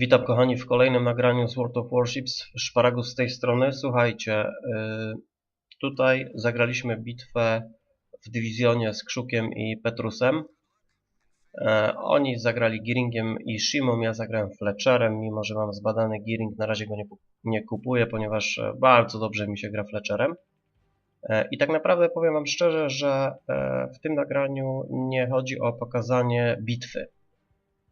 Witam kochani w kolejnym nagraniu z World of Warships. Szparagus z tej strony. Słuchajcie, y, tutaj zagraliśmy bitwę w dywizjonie z Krzukiem i Petrusem. E, oni zagrali Gearingiem i Shimą, ja zagrałem Fletcherem, mimo że mam zbadany Gearing, na razie go nie, nie kupuję, ponieważ e, bardzo dobrze mi się gra Fletcherem. E, I tak naprawdę powiem wam szczerze, że w tym nagraniu nie chodzi o pokazanie bitwy.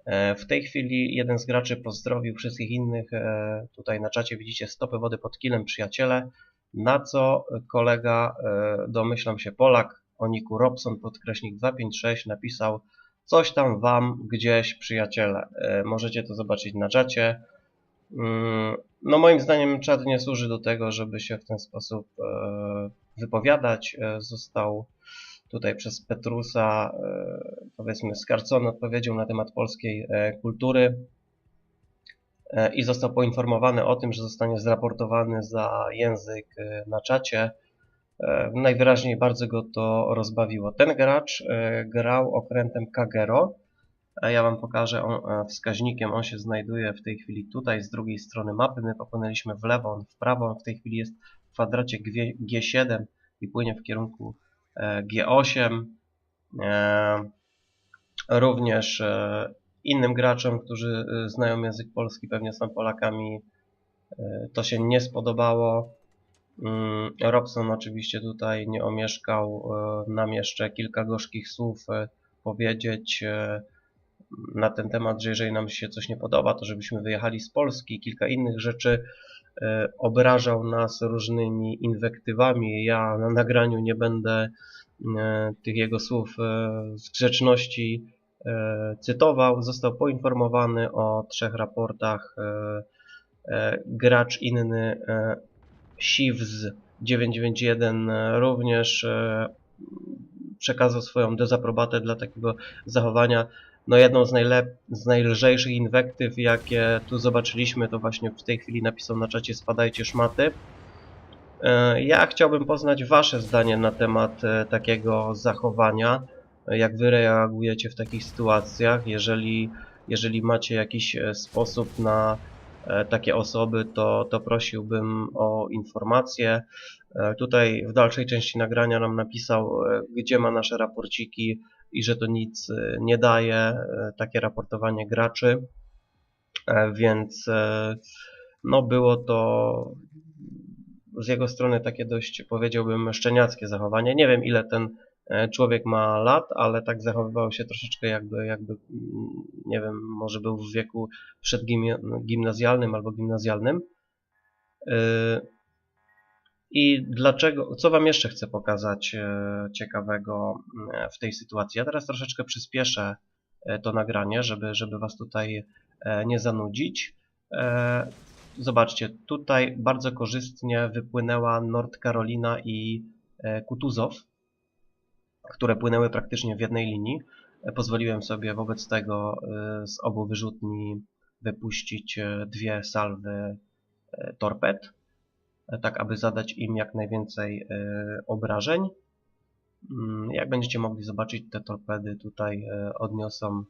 E, w tej chwili jeden z graczy pozdrowił wszystkich innych. E, tutaj na czacie widzicie stopy wody pod kilem, przyjaciele. Na co kolega, e, domyślam się Polak, o niku Robson, podkreśnik 256 napisał coś tam wam gdzieś, przyjaciele. Możecie to zobaczyć na czacie. Mm, no moim zdaniem czat nie służy do tego, żeby się w ten sposób wypowiadać. Został tutaj przez Petrusa, powiedzmy, skarcony odpowiedzią na temat polskiej e, kultury e, i został poinformowany o tym, że zostanie zraportowany za język na czacie. Najwyraźniej bardzo go to rozbawiło. Ten gracz grał okrętem Kagero. Ja Wam pokażę on, wskaźnikiem. On się znajduje w tej chwili tutaj z drugiej strony mapy. My popłynęliśmy w lewo, on w prawo. On w tej chwili jest w kwadracie G7 i płynie w kierunku G8. E, również e, innym graczom, którzy e, znają język polski, pewnie są Polakami, to się nie spodobało. Mm, Robson oczywiście tutaj nie omieszkał nam jeszcze kilka gorzkich słów powiedzieć na ten temat, że jeżeli nam się coś nie podoba, to żebyśmy wyjechali z Polski. Kilka innych rzeczy obrażał nas różnymi inwektywami. Ja na nagraniu nie będę E, tych jego słów e, z grzeczności e, cytował. Został poinformowany o trzech raportach. Gracz inny Shivs 991 również przekazał swoją dezaprobatę dla takiego zachowania. No jedną z, z najlżejszych inwektyw, jakie tu zobaczyliśmy, to właśnie w tej chwili napisał na czacie spadajcie szmaty. E, ja chciałbym poznać Wasze zdanie na temat e, takiego zachowania. Jak Wy reagujecie w takich sytuacjach? Jeżeli, jeżeli macie jakiś e, sposób na takie osoby, to, to prosiłbym o informacje. Tutaj w dalszej części nagrania nam napisał, gdzie ma nasze raporciki i że to nic nie daje, takie raportowanie graczy. Więc no było to z jego strony takie dość, powiedziałbym, szczeniackie zachowanie. Nie wiem, ile ten e, człowiek ma lat, ale tak zachowywał się troszeczkę jakby, jakby mm, nie wiem, może był w wieku przedgimnazjalnym albo gimnazjalnym. E, I dlaczego, co Wam jeszcze chcę pokazać e, ciekawego mm, w tej sytuacji? Ja teraz troszeczkę przyspieszę to nagranie, żeby, żeby Was tutaj nie zanudzić. Zobaczcie, tutaj bardzo korzystnie wypłynęła Nord Carolina i e, Kutuzow, które płynęły praktycznie w jednej linii. Pozwoliłem sobie wobec tego e, z obu wyrzutni wypuścić dwie salwy torped, tak aby zadać im jak najwięcej obrażeń. Mm, jak będziecie mogli zobaczyć, te torpedy tutaj odniosą,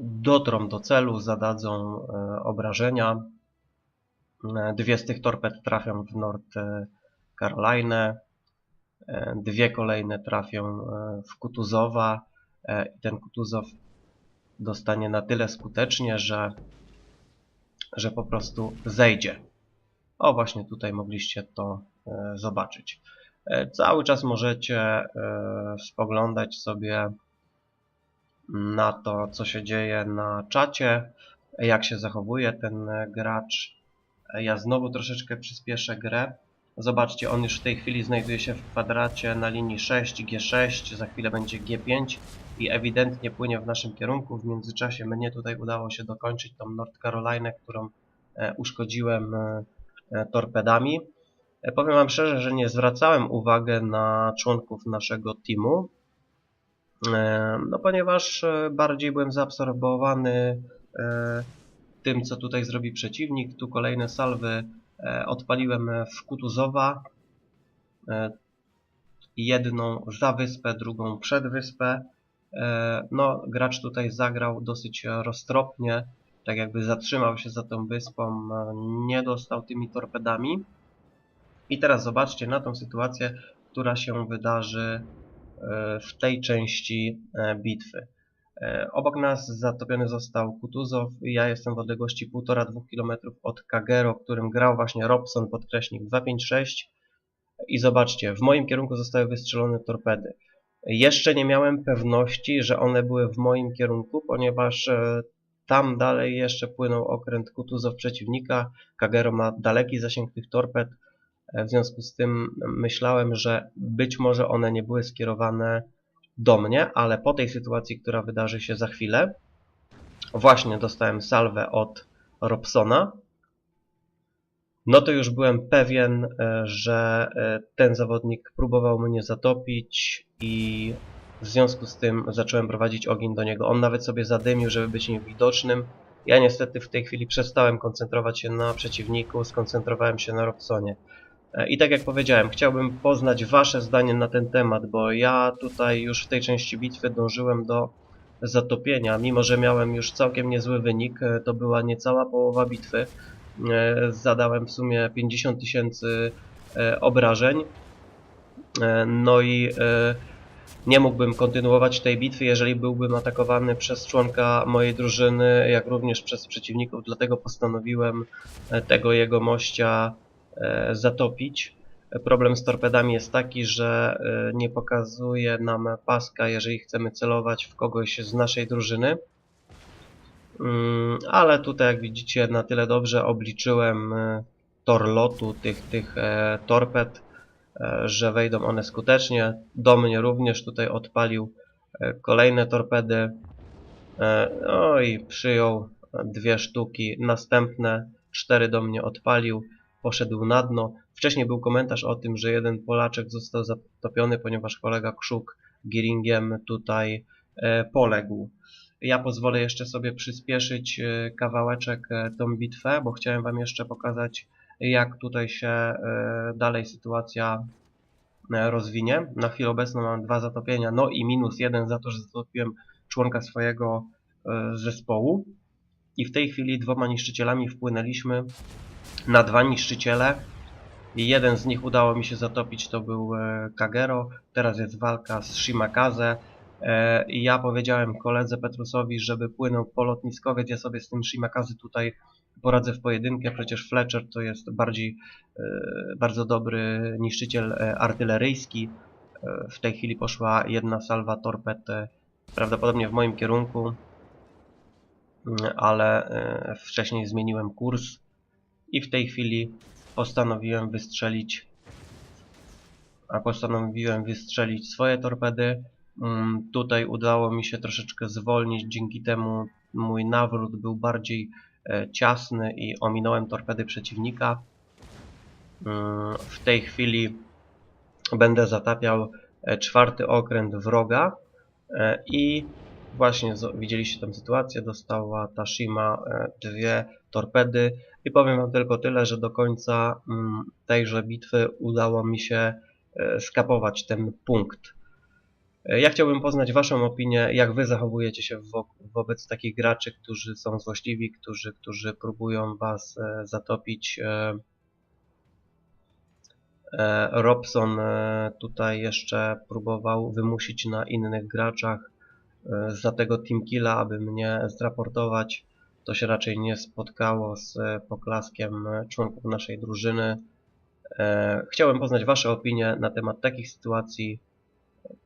dotrą do celu, zadadzą obrażenia. Dwie z tych torped trafią w North Carolina, dwie kolejne trafią e, w Kutuzowa i ten Kutuzow dostanie na tyle skutecznie, że, że po prostu zejdzie. O, właśnie tutaj mogliście to zobaczyć. Cały czas możecie spoglądać sobie na to, co się dzieje na czacie, jak się zachowuje ten gracz. Ja znowu troszeczkę przyspieszę grę. Zobaczcie, on już w tej chwili znajduje się w kwadracie na linii 6, G6, za chwilę będzie G5 i ewidentnie płynie w naszym kierunku. W międzyczasie mnie tutaj udało się dokończyć tą North Carolina, którą e, uszkodziłem e, e, torpedami. Powiem Wam szczerze, że nie zwracałem uwagi na członków naszego teamu, no ponieważ bardziej byłem zaabsorbowany tym, co tutaj zrobi przeciwnik. Tu kolejne salwy odpaliłem w Kutuzowa. E, jedną za wyspę, drugą przed wyspę. E, no, gracz tutaj zagrał dosyć roztropnie. tak jakby zatrzymał się za tą wyspą, e, nie dostał tymi torpedami. I teraz zobaczcie na tą sytuację, która się wydarzy e, w tej części e, bitwy. Obok nas zatopiony został Kutuzow, ja jestem w odległości 1,5-2 km od Kagero, którym grał właśnie Robson, podkreśnik 256 i zobaczcie, w moim kierunku zostały wystrzelone torpedy. Jeszcze nie miałem pewności, że one były w moim kierunku, ponieważ tam dalej jeszcze płynął okręt Kutuzow przeciwnika. Kagero ma daleki zasięg tych torped. E, w związku z tym myślałem, że być może one nie były skierowane do mnie, ale po tej sytuacji, która wydarzy się za chwilę, właśnie dostałem salwę od Robsona, no to już byłem pewien, e, że e, ten zawodnik próbował mnie zatopić i w związku z tym zacząłem prowadzić ogień do niego. On nawet sobie zadymił, żeby być niewidocznym. Ja niestety w tej chwili przestałem koncentrować się na przeciwniku, skoncentrowałem się na Robsonie. E, I tak jak powiedziałem, chciałbym poznać Wasze zdanie na ten temat, bo ja tutaj już w tej części bitwy dążyłem do zatopienia. Mimo, że miałem już całkiem niezły wynik, e, to była niecała połowa bitwy. E, zadałem w sumie 50 tysięcy obrażeń. No i nie mógłbym kontynuować tej bitwy, jeżeli byłbym atakowany przez członka mojej drużyny, jak również przez przeciwników, dlatego postanowiłem tego jego mościa zatopić. Problem z torpedami jest taki, że e, nie pokazuje nam paska, jeżeli chcemy celować w kogoś z naszej drużyny. Mm, ale tutaj, jak widzicie, na tyle dobrze obliczyłem tor lotu tych, tych torped, E, że wejdą one skutecznie. Do mnie również tutaj odpalił e, kolejne torpedy. E, no i przyjął dwie sztuki. Następne cztery do mnie odpalił. Poszedł na dno. Wcześniej był komentarz o tym, że jeden Polaczek został zatopiony, ponieważ kolega Krzuk Giringiem tutaj poległ. Ja pozwolę jeszcze sobie przyspieszyć kawałeczek tą bitwę, bo chciałem Wam jeszcze pokazać jak tutaj się e, dalej sytuacja e, rozwinie. Na chwilę obecną mam dwa zatopienia, no i minus jeden za to, że zatopiłem członka swojego e, zespołu. I w tej chwili dwoma niszczycielami wpłynęliśmy na dwa niszczyciele. I jeden z nich udało mi się zatopić, to był Kagero. Teraz jest walka z Shimakaze. I ja powiedziałem koledze Petrusowi, żeby płynął po lotniskowiec. Ja sobie z tym Shimakazy tutaj poradzę w pojedynkę, przecież Fletcher to jest bardziej e, bardzo dobry niszczyciel e, artyleryjski. E, w tej chwili poszła jedna salwa torped prawdopodobnie w moim kierunku, ale wcześniej zmieniłem kurs i w tej chwili postanowiłem wystrzelić a postanowiłem wystrzelić swoje torpedy. Mm, tutaj udało mi się troszeczkę zwolnić, dzięki temu mój nawrót był bardziej E, ciasny i ominąłem torpedy przeciwnika. Mm, w tej chwili będę zatapiał e, czwarty okręt wroga e, i właśnie widzieliście tę sytuację, dostała Tashima dwie torpedy i powiem wam tylko tyle, że do końca mm, tejże bitwy udało mi się skapować ten punkt. E, ja chciałbym poznać Waszą opinię, jak Wy zachowujecie się wo wobec takich graczy, którzy są złośliwi, którzy, którzy próbują Was e, zatopić. E, e, Robson e, tutaj jeszcze próbował wymusić na innych graczach e, za tego teamkilla, aby mnie zraportować. To się raczej nie spotkało z poklaskiem członków naszej drużyny. Chciałem poznać Wasze opinie na temat takich sytuacji,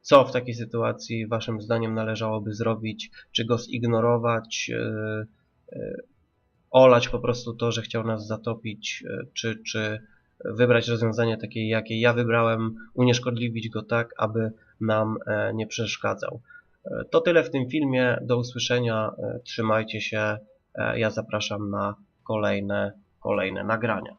co w takiej sytuacji Waszym zdaniem należałoby zrobić? Czy go zignorować, olać po prostu to, że chciał nas zatopić, czy, czy wybrać rozwiązanie takie, jakie ja wybrałem, unieszkodliwić go tak, aby nam nie przeszkadzał. To tyle w tym filmie. Do usłyszenia. Trzymajcie się. Ja zapraszam na kolejne, kolejne nagrania.